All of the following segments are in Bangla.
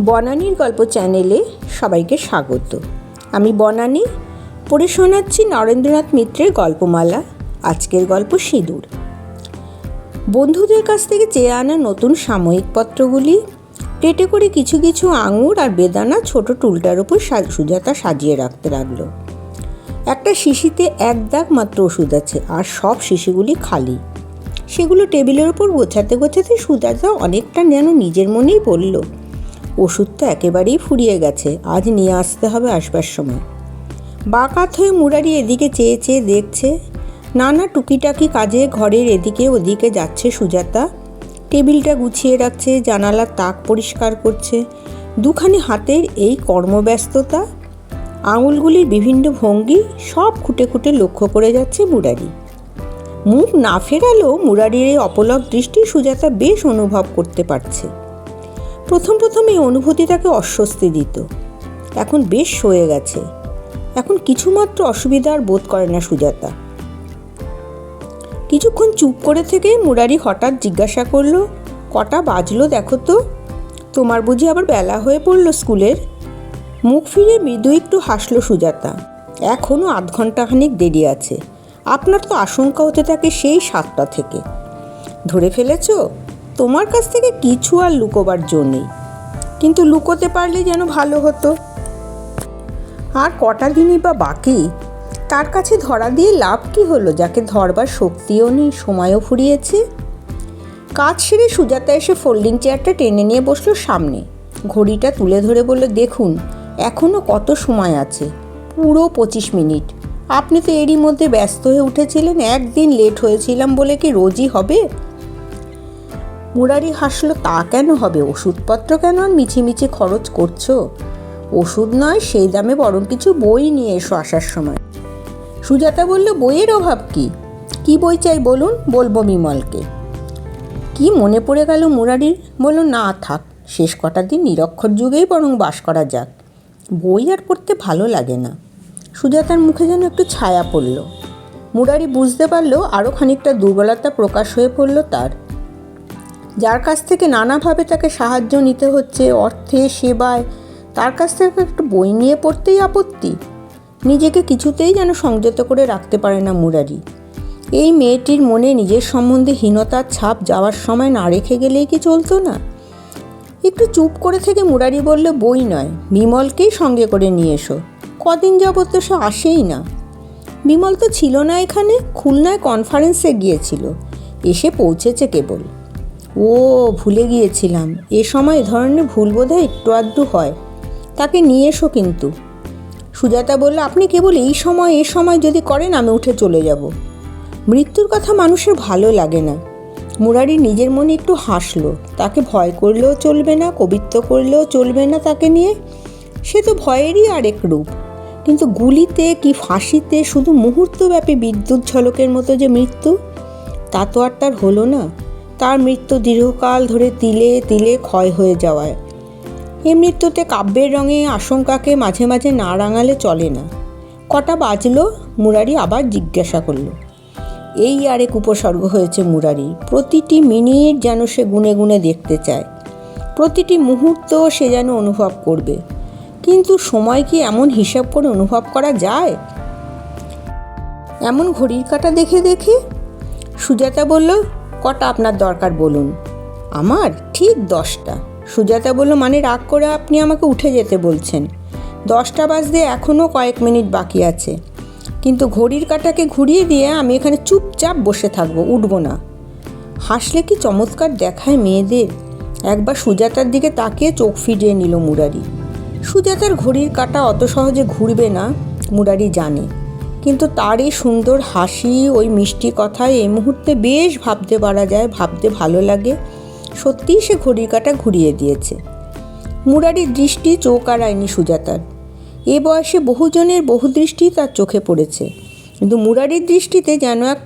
বনানীর গল্প চ্যানেলে সবাইকে স্বাগত। আমি বনানী, পড়ে শোনাচ্ছি নরেন্দ্রনাথ মিত্রের গল্পমালা, আজকের গল্প সিঁদুর। বন্ধুদের কাছ থেকে চেয়ে আনা নতুন সাময়িক পত্রগুলি, পেটে করে কিছু কিছু আঙুর আর বেদানা ছোট টুলটার উপর সুজাতা সাজিয়ে রাখতে লাগল। একটা শিশিতে এক দাগ মাত্র ওষুধ আছে, আর সব শিশিগুলি খালি। সেগুলো টেবিলের ওপর গোছাতে গোছাতে সুজাতা অনেকটা যেন নিজের মনেই বলল ওষুধটা একেবারেই ফুরিয়ে গেছে। আজ নিয়ে আসতে হবে আসবার সময়। বাকাত হয়ে মুরারি এদিকে চেয়ে চেয়ে দেখছে, নানা টুকিটাকি কাজে ঘরের এদিকে ওদিকে যাচ্ছে সুজাতা। টেবিলটা গুছিয়ে রাখছে, জানালার তাক পরিষ্কার করছে। দুখানি হাতের এই কর্মব্যস্ততা, আঙুলগুলির বিভিন্ন ভঙ্গি সব খুঁটে খুঁটে লক্ষ্য করে যাচ্ছে মুরারি। মুখ না ফেরালেও মুরারির এই অপলক দৃষ্টি সুজাতা বেশ অনুভব করতে পারছে। প্রথম প্রথম এই অনুভূতি তাকে অস্বস্তি দিত। এখন বেশ সয়ে গেছে। এখন কিছুমাত্র অসুবিধা আর বোধ করে না সুজাতা। কিছুক্ষণ চুপ করে থেকে মুরারি হঠাৎ জিজ্ঞাসা করল, কটা বাজলো দেখো তো? তোমার বুঝি আবার বেলা হয়ে পড়ল স্কুলের? মুখ ফিরে মৃদু একটু হাসলো সুজাতা। এখনও আধ ঘন্টাখানিক দেরি আছে। আপনার তো আশঙ্কা হতে থাকে সেই সাতটা থেকে। ধরে ফেলেছো? তোমার কাছ থেকে কিছু আর লুকোবার জো নেই। কিন্তু লুকোতে পারলে যেন ভালো হতো। আর কটা দিনই বা বাকি? তার কাছে ধরা দিয়ে লাভ কি হলো? যাকে ধরবার শক্তিও নেই, সময়ও ফুরিয়েছে। কাজ সেরে সুজাতা এসে ফোল্ডিং চেয়ারটা টেনে নিয়ে বসল সামনে। ঘড়িটা তুলে ধরে বলল, দেখুন এখনও কত সময় আছে? পুরো পঁচিশ মিনিট। আপনি তো এরই মধ্যে ব্যস্ত হয়ে উঠেছিলেন, একদিন লেট হয়েছিলাম বলে কি রোজই হবে? মুরারি হাসলো, তা কেন হবে? ওষুধপত্র কেন আর মিছিমিছি খরচ করছ? ওষুধ নয়, সেই দামে বরং কিছু বই নিয়ে এসো আসার সময়। সুজাতা বলল, বইয়ের অভাব কি? কি বই চাই বলুন? বলব বিমলকে। কি মনে পড়ে গেল মুরারির? বলল, না, থাক, শেষ কটা দিন নিরক্ষর যুগেই বরং বাস করা যাক। বই আর পড়তে ভালো লাগে না। সুজাতার মুখে যেন একটু ছায়া পড়ল। মুরারি বুঝতে পারল আরও খানিকটা দুর্বলতা প্রকাশ হয়ে পড়ল তার। যার কাছ থেকে নানাভাবে তাকে সাহায্য নিতে হচ্ছে, অর্থে, সেবায়, তার কাছ থেকে একটু বই নিয়ে পড়তেই আপত্তি। নিজেকে কিছুতেই যেন সংযত করে রাখতে পারে না মুরারি। এই মেয়েটির মনে নিজের সম্বন্ধে হীনতার ছাপ যাওয়ার সময় না রেখে গেলেই কি চলতো না? একটু চুপ করে থেকে মুরারি বলল, বই নয়, বিমলকেই সঙ্গে করে নিয়ে এসো। কদিন যাবৎ তো সে আসেই না। বিমল তো ছিল না এখানে, খুলনায় কনফারেন্সে গিয়েছিল। এসে পৌঁছেছে কেবল। ও, ভুলে গিয়েছিলাম। এ সময় ধরনের ভুল বোধহয় একটু আধটু হয়। তাকে নিয়ে এসো কিন্তু। সুজাতা বলল, আপনি কেবল এই সময়, এ সময় যদি করেন, আমি উঠে চলে যাব। মৃত্যুর কথা মানুষের ভালো লাগে না। মুরারি নিজের মনে একটু হাসলো। তাকে ভয় করলেও চলবে না, কবিত্ব করলেও চলবে না তাকে নিয়ে। সে তো ভয়েরই আরেক রূপ। কিন্তু গুলিতে কি ফাঁসিতে শুধু মুহূর্তব্যাপী বিদ্যুৎ ঝলকের মতো যে মৃত্যু, তা তো আর তার হলো না। তার মৃত্যু দীর্ঘকাল ধরে তিলে তিলে ক্ষয় হয়ে যাওয়ায়। এই মৃত্যুতে কাব্যের রঙে আশঙ্কাকে মাঝে মাঝে না রাঙালে চলে না। কটা বাজলো? মুরারি আবার জিজ্ঞাসা করল। এই আরেক উপসর্গ হয়েছে মুরারি। প্রতিটি মিনিট যেন সে গুনে গুনে দেখতে চায়। প্রতিটি মুহূর্ত সে যেন অনুভব করবে। কিন্তু সময় কি এমন হিসাব করে অনুভব করা যায়? এমন ঘড়ির কাটা দেখে দেখে সুজাতা বলল কটা আপনার দরকার বলুন? আমার? ঠিক দশটা। সুজাতা বলল মানে রাগ করে আপনি আমাকে উঠে যেতে বলছেন। দশটা বাজতে এখনও কয়েক মিনিট বাকি আছে। কিন্তু ঘড়ির কাটাকে ঘুরিয়ে দিয়ে আমি এখানে চুপচাপ বসে থাকব, উঠবো না। হাসলে কি চমৎকার দেখায় মেয়েদের? একবার সুজাতার দিকে তাকিয়ে চোখ ফিরিয়ে নিল মুরারি। সুজাতার ঘড়ির কাটা অত সহজে ঘুরবে না, মুরারি জানে। কিন্তু তার এই সুন্দর হাসি, ওই মিষ্টি কথায় এই মুহূর্তে বেশ ভাবতে পারা যায়, ভাবতে ভালো লাগে। সত্যিই সে ঘড়ির কাটা ঘুরিয়ে দিয়েছে। মুরারির দৃষ্টি চোখ আর আয়নি সুজাতার। এ বয়সে বহুজনের বহু দৃষ্টি তার চোখে পড়েছে। কিন্তু মুরারির দৃষ্টিতে যেন এক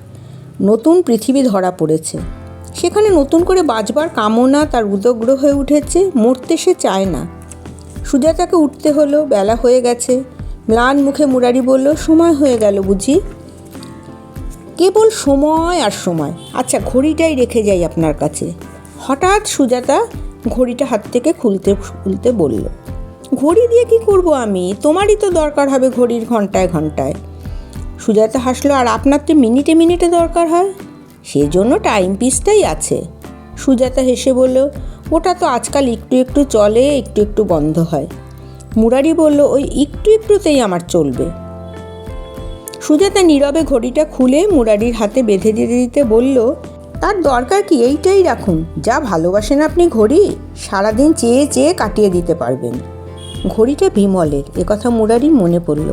নতুন পৃথিবী ধরা পড়েছে। সেখানে নতুন করে বাঁচবার কামনা তার উদগ্র হয়ে উঠেছে, মরতে সে চায় না। সুজাতাকে উঠতে হলো, বেলা হয়ে গেছে। ম্লান মুখে মুরারি বলল, সময় হয়ে গেল বুঝি? কেবল সময় আর সময়। আচ্ছা ঘড়িটাই রেখে যাই আপনার কাছে। হঠাৎ সুজাতা ঘড়িটা হাত থেকে খুলতে খুলতে বলল, ঘড়ি দিয়ে কি করব আমি? তোমারই তো দরকার হবে ঘড়ির ঘন্টায় ঘন্টায়। সুজাতা হাসলো, আর আপনার তো মিনিটে মিনিটে দরকার হয়? সেজন্য টাইম পিসটাই আছে। সুজাতা হেসে বলল, ওটা তো আজকাল একটু একটু চলে, একটু একটু বন্ধ হয়। মুরারি বলল, ওই একটু একটুতেই আমার চলবে। সুজাতা নীরবে ঘড়িটা খুলে মুরারির হাতে বেঁধে দিতে দিতে বলল, তার দরকার কি? এইটাই রাখুন। যা ভালোবাসেন আপনি ঘড়ি, সারাদিন চেয়ে চেয়ে কাটিয়ে দিতে পারবেন। ঘড়িটা বিমলের একথা মুরারি মনে পড়ল।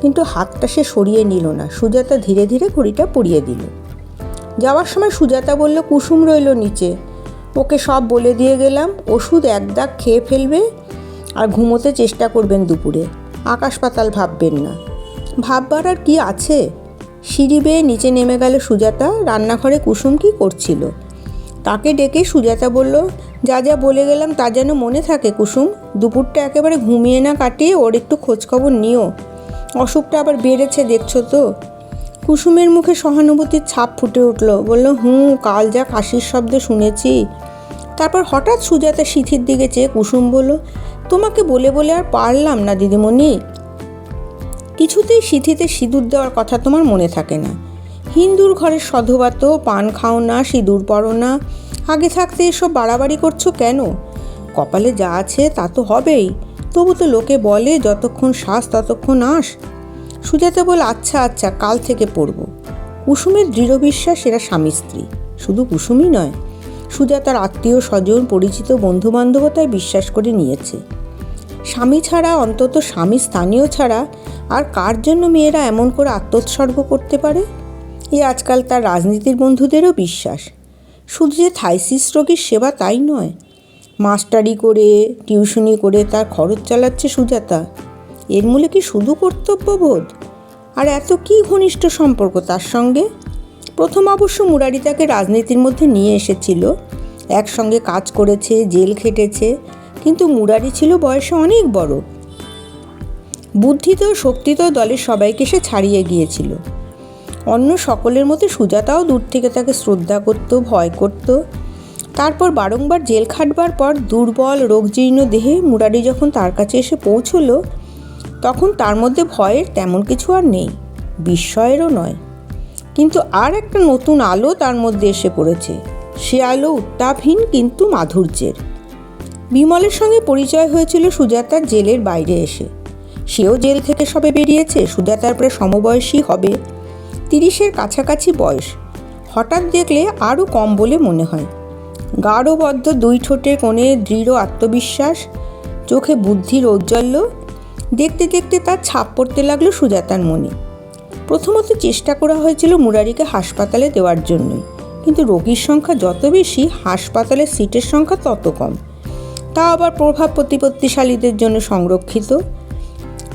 কিন্তু হাতটা সে সরিয়ে নিল না। সুজাতা ধীরে ধীরে ঘড়িটা পরিয়ে দিল। যাওয়ার সময় সুজাতা বলল, কুসুম রইল নিচে। ওকে সব বলে দিয়ে গেলাম। ওষুধ এক দাগ খেয়ে ফেলবে আর ঘুমোতে চেষ্টা করবেন দুপুরে। আকাশ পাতাল ভাববেন না। ভাববার আর কি আছে? সিঁড়ি বেয়ে নিচে নেমে গেল সুজাতা, রান্নাঘরে কুসুম কি করছিল? তাকে ডেকে সুজাতা বলল, যা যা বলে গেলাম তা যেন মনে থাকে কুসুম। দুপুরটা একেবারে ঘুমিয়ে না কাটিয়ে ওর একটু খোঁজখবর নিও। অসুখটা আবার বেড়েছে, দেখছ তো? কুসুমের মুখে সহানুভূতির ছাপ ফুটে উঠল। বলল, হুঁ, কাল যা কাশির শব্দ শুনেছি। তারপর হঠাৎ সুজাতা সিথির দিকে চেয়ে কুসুম বলল তোমাকে বলে বলে আর পারলাম না, দিদিমণি। কিছুতেই সিথিতে সিঁদুর দেওয়ার কথা তোমার মনে থাকে না। হিন্দুর ঘরের সধবাত, পান খাও না, সিঁদুর পরো না। আগে থাকতে এসব বাড়াবাড়ি করছ কেন? কপালে যা আছে তা তো হবেই। তবু তো লোকে বলে, যতক্ষণ শ্বাস ততক্ষণ আস সুজাতা বল আচ্ছা আচ্ছা কাল থেকে পড়ব। কুসুমের দৃঢ় বিশ্বাস এরা স্বামী স্ত্রী। শুধু কুসুমই নয়, সুজাতার আত্মীয় স্বজন পরিচিত বন্ধুবান্ধবতায় বিশ্বাস করে নিয়েছে। স্বামী ছাড়া, অন্তত স্বামী স্থানীয় ছাড়া, আর কার জন্য মেয়েরা এমন করে আত্মোৎসর্গ করতে পারে? এ আজকাল তার রাজনীতির বন্ধুদেরও বিশ্বাস। শুধু যে থাইসিস রোগীর সেবা তাই নয়, মাস্টারি করে, টিউশনি করে তার খরচ চালাচ্ছে সুজাতা। এর মূলে কি শুধু কর্তব্যবোধ? আর এত কি ঘনিষ্ঠ সম্পর্ক তার সঙ্গে? প্রথম অবশ্য মুরারি তাকে রাজনীতির মধ্যে নিয়ে এসেছিল। একসঙ্গে কাজ করেছে, জেল খেটেছে কিন্তু মুরারি ছিল বয়সে অনেক বড়। বুদ্ধিতেও শক্তিতেও দলের সবাইকে সে ছাড়িয়ে গিয়েছিল। অন্য সকলের মতো সুজাতাও দূর থেকে তাকে শ্রদ্ধা করত, ভয় করত। তারপর বারংবার জেল খাটবার পর দুর্বল, রোগজীর্ণ দেহে মুরারি যখন তার কাছে এসে পৌঁছলো, তখন তার মধ্যে ভয়ের তেমন কিছু আর নেই, বিস্ময়েরও নয়। কিন্তু আর একটা নতুন আলো তার মধ্যে এসে পড়েছে। সে আলো উত্তাপহীন কিন্তু মাধুর্যের। বিমলের সঙ্গে পরিচয় হয়েছিল সুজাতার জেলের বাইরে এসে। সেও জেল থেকে সবে বেরিয়েছে, সুজাতার প্রায় সমবয়সী হবে। তিরিশের কাছাকাছি বয়স। হঠাৎ দেখলে আরও কম বলে মনে হয়। গাঢ়বদ্ধ দুই ঠোঁটের কোণে দৃঢ় আত্মবিশ্বাস, চোখে বুদ্ধির ঔজ্জ্বল্য। দেখতে দেখতে তার ছাপ পড়তে লাগল সুজাতার মনে। প্রথমত চেষ্টা করা হয়েছিল মুরারিকে হাসপাতালে দেওয়ার জন্যই, কিন্তু রোগীর সংখ্যা যত বেশি, হাসপাতালের সিটের সংখ্যা তত কম। তা আবার প্রভাব প্রতিপত্তিশালীদের জন্য সংরক্ষিত?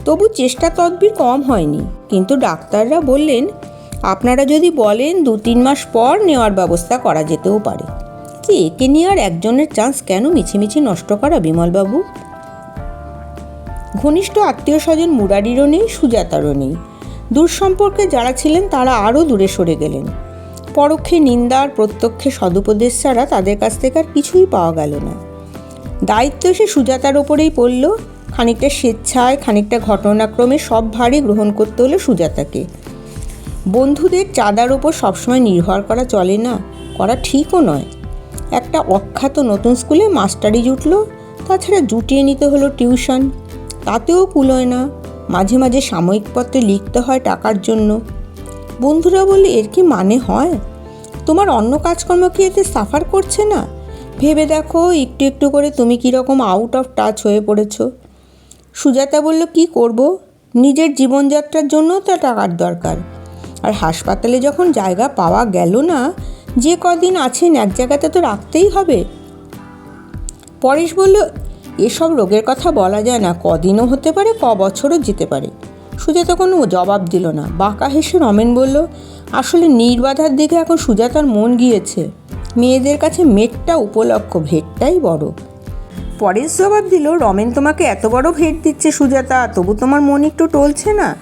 তবু চেষ্টা তদবির কম হয়নি। কিন্তু ডাক্তাররা বললেন, আপনারা যদি বলেন দু তিন মাস পর নেওয়ার ব্যবস্থা করা যেতেও পারে। কি একে নিয়ে আর একজনের চান্স কেন মিছিমিছি নষ্ট করা বিমলবাবু? ঘনিষ্ঠ আত্মীয় স্বজন মুরারিরও নেই, সুজাতারও নেই। দূর সম্পর্কে যারা ছিলেন তারা আরও দূরে সরে গেলেন। পরোক্ষে নিন্দার প্রত্যক্ষে সদুপদেশ ছাড়া তাদের কাছ থেকে আর কিছুই পাওয়া গেল না। দায়িত্ব এসে সুজাতার ওপরেই পড়ল। খানিকটা স্বেচ্ছায়, খানিকটা ঘটনাক্রমে সব ভারই গ্রহণ করতে হলো সুজাতাকে। বন্ধুদের চাঁদার ওপর সবসময় নির্ভর করা চলে না, করা ঠিকও নয়। একটা অখ্যাত নতুন স্কুলে মাস্টারি জুটলো, তাছাড়া জুটিয়ে নিতে হলো টিউশন। তাতেও কুলোয় না, মাঝে মাঝে সাময়িক পত্রে লিখতে হয় টাকার জন্য। বন্ধুরা বললে, এর কি মানে হয়? তোমার অন্য কাজকর্ম কি এতে সাফার করছে না? ভেবে দেখো, একটু একটু করে তুমি কীরকম আউট অফ টাচ হয়ে পড়েছ। সুজাতা বলল, কি করব? নিজের জীবনযাত্রার জন্য তো টাকার দরকার। আর হাসপাতালে যখন জায়গা পাওয়া গেল না, যে কদিন আছেন এক জায়গাতে তো রাখতেই হবে। পরেশ বলল, এসব রোগের কথা বলা যায় না, কদিনও হতে পারে, ক বছরও যেতে পারে সুজাতা কোনো জবাব দিল না। বাঁকা হেসে রমেন বলল, আসলে নির্বাধার দিকে এখন সুজাতার মন গিয়েছে। মেয়েদের কাছে মেটটা উপলক্ষ, ভেটটাই বড়। পরেশ জবাব দিল, রমেন তোমাকে এত বড় ভেট দিচ্ছে সুজাতা, তবু তোমার মন একটু টলছে না?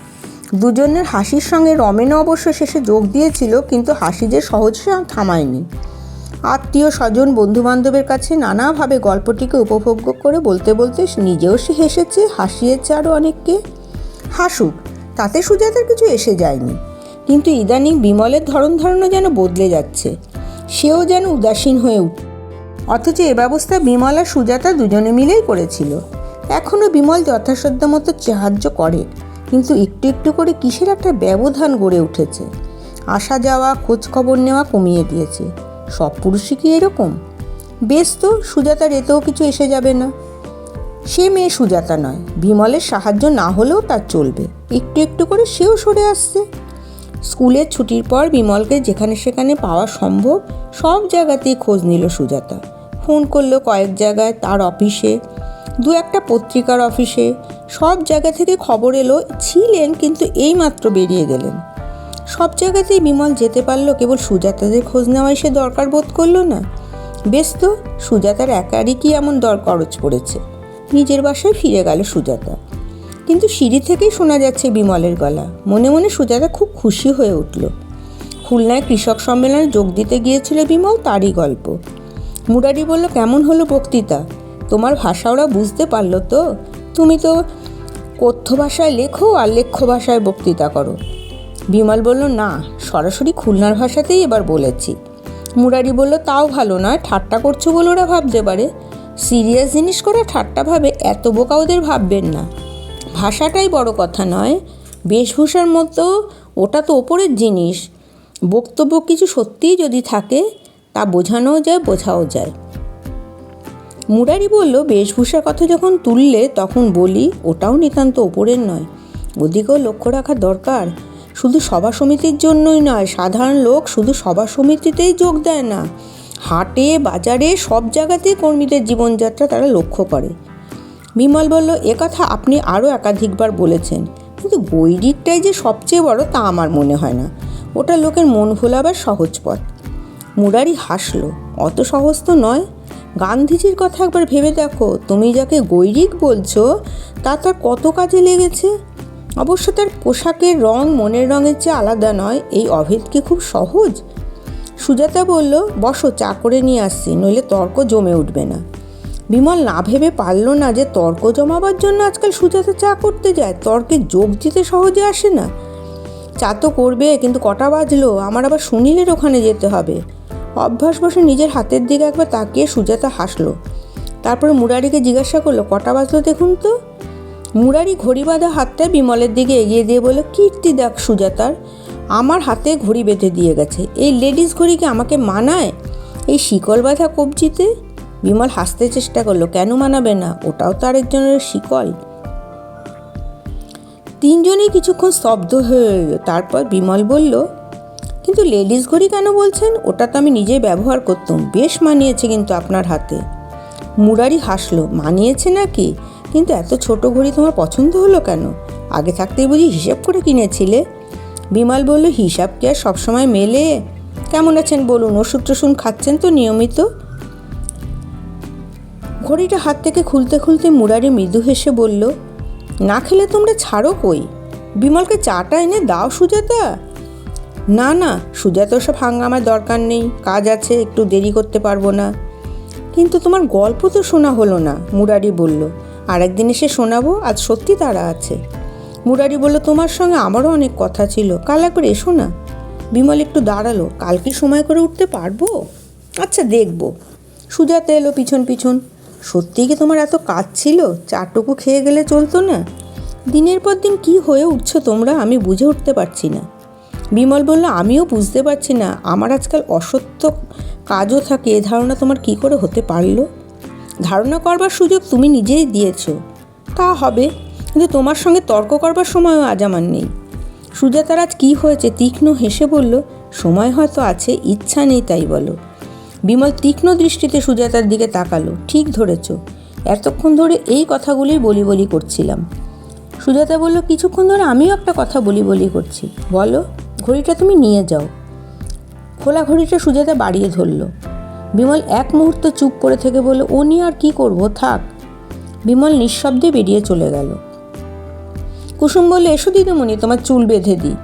দুজনের হাসির সঙ্গে রমেনও অবশ্য শেষে যোগ দিয়েছিল, কিন্তু হাসি যে সহজে থামায়নি। আত্মীয় স্বজন, বন্ধুবান্ধবের কাছে নানাভাবে গল্পটিকে উপভোগ্য করে বলতে বলতে নিজেও সে হেসেছে, হাসিয়েছে আরও অনেককে। হাসুক, তাতে সুজাতার কিছু এসে যায়নি। কিন্তু ইদানিং বিমলের ধরন ধারণা যেন বদলে যাচ্ছে। সেও যেন উদাসীন হয়ে উঠ, অথচ এ ব্যবস্থা বিমল আর সুজাতা দুজনে মিলেই করেছিল। এখনও বিমল যথাসাধ্য মতো সাহায্য করে, কিন্তু একটু একটু করে কিসের একটা ব্যবধান গড়ে উঠেছে। আসা যাওয়া খোঁজ খবর নেওয়া কমিয়ে দিয়েছে। সব পুরুষই কি এরকম? বেশ তো, সুজাতার এতেও কিছু এসে যাবে না। সে মেয়ে সুজাতা নয়, বিমলের সাহায্য না হলেও তার চলবে। একটু একটু করে সেও সরে আসছে। স্কুলের ছুটির পর বিমলকে যেখানে সেখানে পাওয়া সম্ভব, সব জায়গাতেই খোঁজ নিল সুজাতা। ফোন করল কয়েক জায়গায় তার অফিসে। দু একটা পত্রিকার অফিসে। সব জায়গা থেকে খবর এলো, ছিলেন কিন্তু এইমাত্র বেরিয়ে গেলেন। সব জায়গাতেই বিমল যেতে পারল, কেবল সুজাতাদের খোঁজ নেওয়াই সে দরকার বোধ করল না। বেশ তো, সুজাতার একারই কি এমন দর খরচ পড়েছে নিজের বাসায় ফিরে গেল সুজাতা। কিন্তু সিঁড়ি থেকেই শোনা যাচ্ছে বিমলের গলা। মনে মনে সুজাতা খুব খুশি হয়ে উঠল। খুলনায় কৃষক সম্মেলনে যোগ দিতে গিয়েছিল বিমল তারই গল্প। মুরারি বলল, কেমন হলো বক্তৃতা? তোমার ভাষা ওরা বুঝতে পারল তো? তুমি তো কথ্য ভাষায় লেখো আর লেখ্য ভাষায় বক্তৃতা করো। বিমল বলল, না, সরাসরি খুলনার ভাষাতেই এবার বলেছি। মুরারি বলল, তাও ভালো নয়, ঠাট্টা করছ বলে ওরা ভাবতে পারে। সিরিয়াস জিনিস করে ঠাট্টা ভাবে এত বোকা ওদের ভাববেন না। ভাষাটাই বড় কথা নয়, বেশভূষার মতো ওটা তো ওপরের জিনিস। বক্তব্য কিছু সত্যিই যদি থাকে, তা বোঝানোও যায়, বোঝাও যায়। মুরারি বলল, বেশভূষার কথা যখন তুললে তখন বলি, ওটাও নিতান্ত ওপরের নয়। ওদিকেও লক্ষ্য রাখা দরকার। শুধু সভা সমিতির জন্যই নয়, সাধারণ লোক শুধু সভা সমিতিতেই যোগ দেয় না। হাটে, বাজারে, সব জায়গাতেই কর্মীদের জীবনযাত্রা তারা লক্ষ্য করে। বিমল বলল কথা আপনি আরও একাধিকবার বলেছেন। কিন্তু বৈদিকটাই যে সবচেয়ে বড় তা আমার মনে হয় না। ওটা লোকের মন ভোলাবার সহজ পথ। মুরারি হাসলো, অত সহজ তো নয়। গান্ধীজির কথা একবার ভেবে দেখো, তুমি যাকে গৈরিক বলছো, তা তার কত কাজে লেগেছে? অবশ্য তার পোশাকের রং মনের রঙের চেয়ে আলাদা নয়, এই অভেদ কি খুব সহজ? সুজাতা বলল, বসো, চা করে নিয়ে আসছি, নইলে তর্ক জমে উঠবে না। বিমল না ভেবে পারল না যে তর্ক জমাবার জন্য আজকাল সুজাতা চা করতে যায়। তর্কে যোগ দিতে সহজে আসে না। চা তো করবে, কিন্তু কটা বাজলো? আমার আবার সুনীলের ওখানে যেতে হবে। অভ্যাস বসে নিজের হাতের দিকে একবার তাকিয়ে সুজাতা হাসলো। তারপরে মুরারিকে জিজ্ঞাসা করল, কটা বাজলো দেখুন তো? মুরারি ঘড়ি বাঁধা হাতটা বিমলের দিকে এগিয়ে দিয়ে বলল, কীর্তি দেখ সুজাতার, আমার হাতে ঘড়ি বেঁধে দিয়ে গেছে। এই লেডিস ঘড়ি কি আমাকে মানায়? এই শিকল বাঁধা কবজিতে? বিমল হাসতে চেষ্টা করল, কেন মানাবে না? ওটাও তো আরেকজনের শিকল। তিনজনেই কিছুক্ষণ স্তব্ধ হয়ে তারপর বিমল বলল, কিন্তু লেডিস ঘড়ি কেন বলছেন? ওটা তো আমি নিজেই ব্যবহার করতাম। বেশ মানিয়েছে কিন্তু আপনার হাতে। মুরারি হাসলো, মানিয়েছে নাকি? কিন্তু এত ছোট ঘড়ি তোমার পছন্দ হলো কেন? আগে থাকতেই বুঝি হিসাব করে কিনেছিলে? বিমল বলল, হিসাব কি আর সবসময় মেলে? কেমন আছেন বলুন? ওষুধ টষুধ খাচ্ছেন তো নিয়মিত? ঘড়িটা হাত থেকে খুলতে খুলতে মুরারি মৃদু হেসে বলল, না খেলে তোমরা ছাড়ো কই? বিমলকে চাটা এনে দাও সুজাতা। না না সুজাতা ওসব হাঙ্গামার দরকার নেই, কাজ আছে, একটু দেরি করতে পারব না। কিন্তু তোমার গল্প তো শোনা হলো না, মুরারি বলল। আরেকদিন এসে শোনাবো, আজ সত্যি তারা আছে। মুরারি বলল, তোমার সঙ্গে আমারও অনেক কথা ছিল, কাল একবার এসো না। বিমল একটু দাঁড়াল কাল কি সময় করে উঠতে পারব? আচ্ছা দেখব। সুজাতা এলো পিছন পিছন সত্যিই কি তোমার এত কাজ ছিল? চারটুকু খেয়ে গেলে চলতো না? দিনের পর দিন কি হয়ে উঠছো তোমরা আমি বুঝে উঠতে পারছি না। বিমল বলল, আমিও বুঝতে পারছি না। আমার আজকাল অসত্য কাজও থাকে। এ ধারণা তোমার কি করে হতে পারল? ধারণা করবার সুযোগ তুমি নিজেই দিয়েছ। তা হবে। কিন্তু তোমার সঙ্গে তর্ক করবার সময়ও আজ আমার নেই। সুজাতার আজ কী হয়েছে? তীক্ষ্ণ হেসে বলল, সময় হয়তো আছে, ইচ্ছা নেই তাই বলো। বিমল তীক্ষ্ণ দৃষ্টিতে সুজাতার দিকে তাকালো। ঠিক ধরেছ। এতক্ষণ ধরে এই কথাগুলি বলি বলি করছিলাম। সুজাতা বলল, কিছুক্ষণ ধরে আমিও একটা কথা বলি বলি করছি। বলো, ঘড়িটা তুমি নিয়ে যাও। খোলা ঘড়িটা সুজাতা বাড়িয়ে ধরলো। বিমল এক মুহূর্ত চুপ করে থেকে বলল, ও নিয়ে আর কি করব? থাক। বিমল নিঃশব্দে বেরিয়ে চলে গেল। কুসুম বললে, এসো দিদিমণি, তোমার চুল বেঁধে দিই।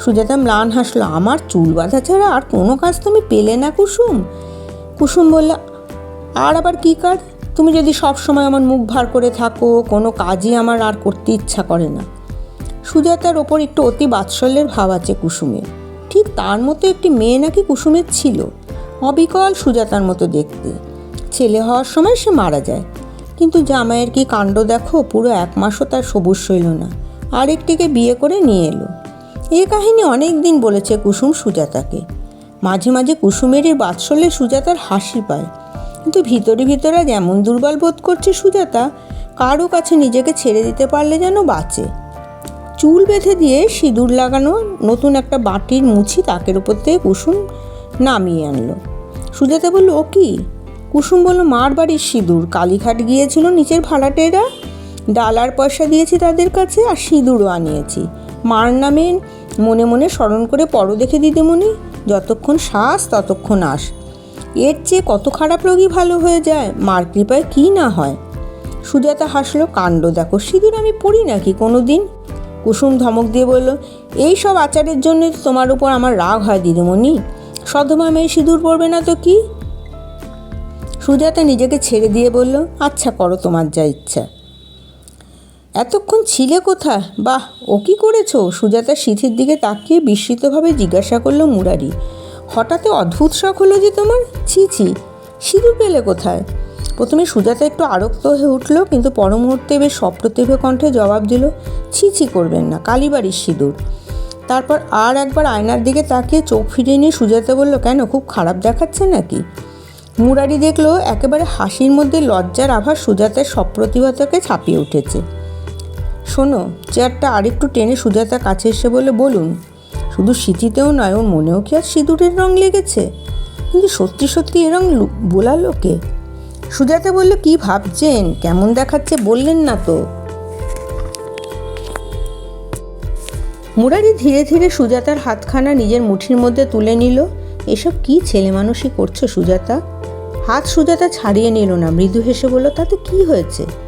সুজাতা ম্লান হাসলো, আমার চুল বাঁধা ছাড়া আর কোনো কাজ তুমি পেলে না কুসুম। কুসুম বলল, আর আবার কী কাজ? তুমি যদি সব সময় আমার মুখ ভার করে থাকো, কোনো কাজই আমার আর করতে ইচ্ছা করে না। সুজাতার ওপর একটু অতি বাৎসল্যের ভাব আছে কুসুমের। ঠিক তার মতো একটি মেয়ে নাকি কুসুমের ছিল, অবিকল সুজাতার মতো দেখতে। ছেলে হওয়ার সময় সে মারা যায়। কিন্তু জামাইয়ের কি কাণ্ড দেখো, পুরো এক মাসও তার সবুজ সইল না। আরেকটিকে বিয়ে করে নিয়ে এলো। এ কাহিনী অনেক দিন বলেছে কুসুম সুজাতাকে। মাঝে মাঝে কুসুমের এই বাৎসল্যে সুজাতার হাসি পায়। কিন্তু ভিতরে ভিতরে এমন দুর্বল বোধ করছে সুজাতা কারও কাছে নিজেকে ছেড়ে দিতে পারলে যেন বাঁচে। চুল বেঁধে দিয়ে সিঁদুর লাগানো নতুন একটা বাটির মুছি তাকের উপর থেকে কুসুম নামিয়ে আনলো। সুজাতা বলল, ও কি? কুসুম বলল, মার বাড়ির সিঁদুর। কালীঘাট গিয়েছিল নিচের ভাড়াটেরা। ডালার পয়সা দিয়েছি তাদের কাছে আর সিঁদুরও আনিয়েছি। মার নামে মনে মনে স্মরণ করে পর দেখে দিদিমণি। যতক্ষণ শ্বাস, ততক্ষণ আস। এর চেয়ে কত খারাপ রোগী ভালো হয়ে যায়, মার কৃপায় কী না হয়? সুজাতা হাসলো, কাণ্ড, দেখো, সিঁদুর আমি পড়ি নাকি কোনো দিন কুসুম ধমক দিয়ে বলল, এই সব আচারের জন্য তোমার উপর আমার রাগ হয়, দিদিমণি। সধবা মেয়ে সিঁদুর পড়বে না তো কি? সুজাতা নিজেকে ছেড়ে দিয়ে বলল আচ্ছা করো তোমার যা ইচ্ছা। এতক্ষণ ছিলে কোথা বাহ, ও কি করেছ? সুজাতা সিথির দিকে তাকিয়ে বিস্মিতভাবে জিজ্ঞাসা করল মুরারি। হঠাৎ অদ্ভুত শখ হলো যে তোমার? ছি ছি, সিঁদুর পেলে কোথায়? প্রথমে সুজাতা একটু আরক্ত হয়ে উঠল, কিন্তু পর মুহূর্তে বেশ সপ্রতিভ কণ্ঠে জবাব দিল, ছি ছি করবেন না, কালীবাড়ির সিঁদুর। তারপর আর একবার আয়নার দিকে তাকিয়ে চোখ ফিরিয়ে নিয়ে সুজাতা বলল, কেন, খুব খারাপ দেখাচ্ছে নাকি? মুরারি দেখল, একেবারে হাসির মধ্যে লজ্জার আভাস সুজাতার সপ্রতিভতাকে ছাপিয়ে উঠেছে। শোনো, চেয়ারটা আরেকটু টেনে সুজাতা কাছে এসে বলে, বলুন, শুধু স্মৃতিতেও নয়, ওর মনেও কি আর সিঁদুরের রং লেগেছে? কিন্তু সত্যি সত্যি এ রং লু- বোলালো কে? সুজাতা বলল, কি ভাবছেন? কেমন দেখাচ্ছে বললেন না তো। মুরারি ধীরে ধীরে সুজাতার হাতখানা নিজের মুঠির মধ্যে তুলে নিল। এসব কি ছেলে মানুষই করছ সুজাতা? হাত সুজাতা ছাড়িয়ে নিল না। মৃদু হেসে বলল, তাতে কি হয়েছে?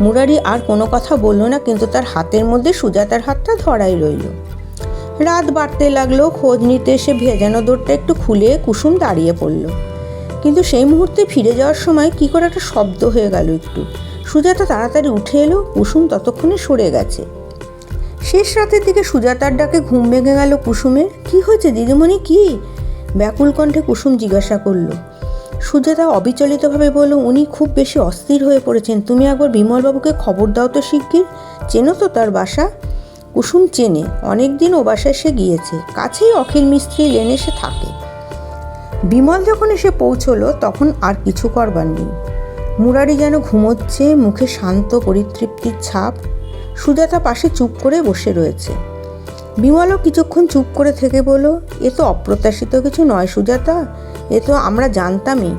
মুরারি আর কোনো কথা বলল না, কিন্তু তার হাতের মধ্যে সুজাতার হাতটা ধরাই রইল। রাত বাড়তে লাগল, খোঁজ নিতে এসে ভেজানো দোরটা একটু খুলে কুসুম দাঁড়িয়ে পড়ল। কিন্তু সেই মুহূর্তে ফিরে যাওয়ার সময় কি করে একটা শব্দ হয়ে গেল একটু। সুজাতা তাড়াতাড়ি উঠে এলো, কুসুম ততক্ষণে সরে গেছে। শেষ রাতের দিকে সুজাতার ডাকে ঘুম ভেঙে গেল কুসুমের। কি হয়েছে দিদিমণি, কি? ব্যাকুল কণ্ঠে কুসুম জিজ্ঞাসা করল। সুজাতা অবিচলিতভাবে বলল, উনি খুব বেশি অস্থির হয়ে পড়েছেন। তুমি একবার বিমলবাবুকে খবর দাও তো শিগগির। চেনো তো তার বাসা? কুসুম চেনে। অনেক দিন ও বাসায় সে গিয়েছে। কাছেই অখিল মিস্ত্রি লেনে সে থাকে। বিমল যখন এসে পৌঁছলো, তখন আর কিছু করবার নেই। মুরারি যেন ঘুমোচ্ছে, মুখে শান্ত পরিতৃপ্তির ছাপ। সুজাতা পাশে চুপ করে বসে রয়েছে। বিমলও কিছুক্ষণ চুপ করে থেকে বলো এ তো অপ্রত্যাশিত কিছু নয় সুজাতা। এ তো আমরা জানতামই।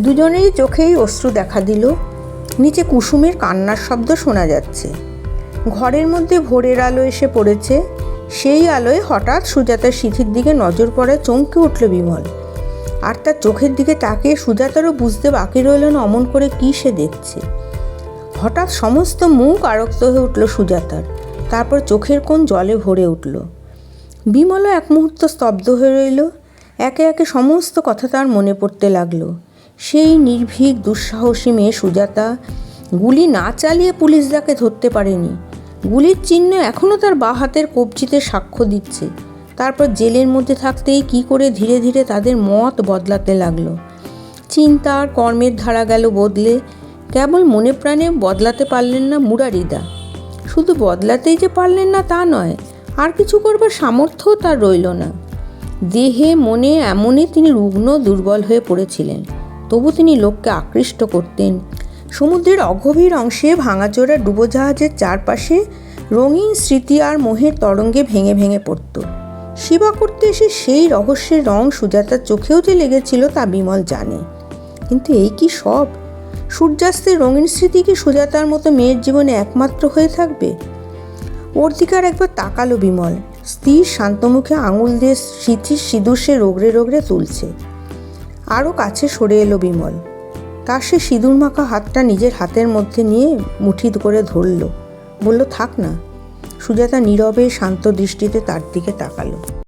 দুজনেরই চোখেই অশ্রু দেখা দিল। নিচে কুসুমের কান্নার শব্দ শোনা যাচ্ছে। ঘরের মধ্যে ভোরের আলো এসে পড়েছে। সেই আলোয় হঠাৎ সুজাতার সিঁথির দিকে নজর পড়ায় চমকে উঠল বিমল। আর তার চোখের দিকে তাকিয়ে সুজাতারও বুঝতে বাকি রইল না অমন করে কী সে দেখছে। হঠাৎ সমস্ত মুখ আরক্ত হয়ে উঠল সুজাতার। তারপর চোখের কোণ জলে ভরে উঠল। বিমলও এক মুহূর্ত স্তব্ধ হয়ে রইল। একে একে সমস্ত কথা তার মনে পড়তে লাগল। সেই নির্ভীক, দুঃসাহসী মেয়ে সুজাতা গুলি না চালিয়ে পুলিশ তাকে ধরতে পারেনি। গুলির চিহ্ন এখনও তার বা হাতের কবজিতে সাক্ষ্য দিচ্ছে। তারপর জেলের মধ্যে থাকতেই কি করে ধীরে ধীরে তাদের মত বদলাতে লাগল। চিন্তা আর কর্মের ধারা গেল বদলে। কেবল মনে প্রাণে বদলাতে পারলেন না মুরারিদা। শুধু বদলাতেই যে পারলেন না তা নয়, আর কিছু করবার সামর্থ্যও তার রইল না। দেহে মনে এমনই তিনি রুগ্ন দুর্বল হয়ে পড়েছিলেন। তবু তিনি লোককে আকৃষ্ট করতেন। সমুদ্রের অগভীর অংশে ভাঙাচোরা ডুবোজাহাজের চারপাশে রঙিন স্মৃতি আর মোহের তরঙ্গে ভেঙে ভেঙে পড়ত। সেবা করতে এসে সেই রহস্যের রং সুজাতার চোখেও যে লেগেছিল তা বিমল জানে। কিন্তু এই কি সব? সূর্যাস্তের রঙিন স্মৃতি কি সুজাতার মতো মেয়ের জীবনে একমাত্র হয়ে থাকবে? ওর দিকে আর একবার তাকালো বিমল। স্থির শান্তমুখে আঙুল দিয়ে স্মৃতির সিঁদুর সে রোগড়ে রোগড়ে তুলছে। আরও কাছে সরে এলো বিমল। তার সে সিঁদুর মাখা হাতটা নিজের হাতের মধ্যে নিয়ে মুঠি করে ধরল। বলল, থাক না। সুজাতা নীরবে শান্ত দৃষ্টিতে তার দিকে তাকালো।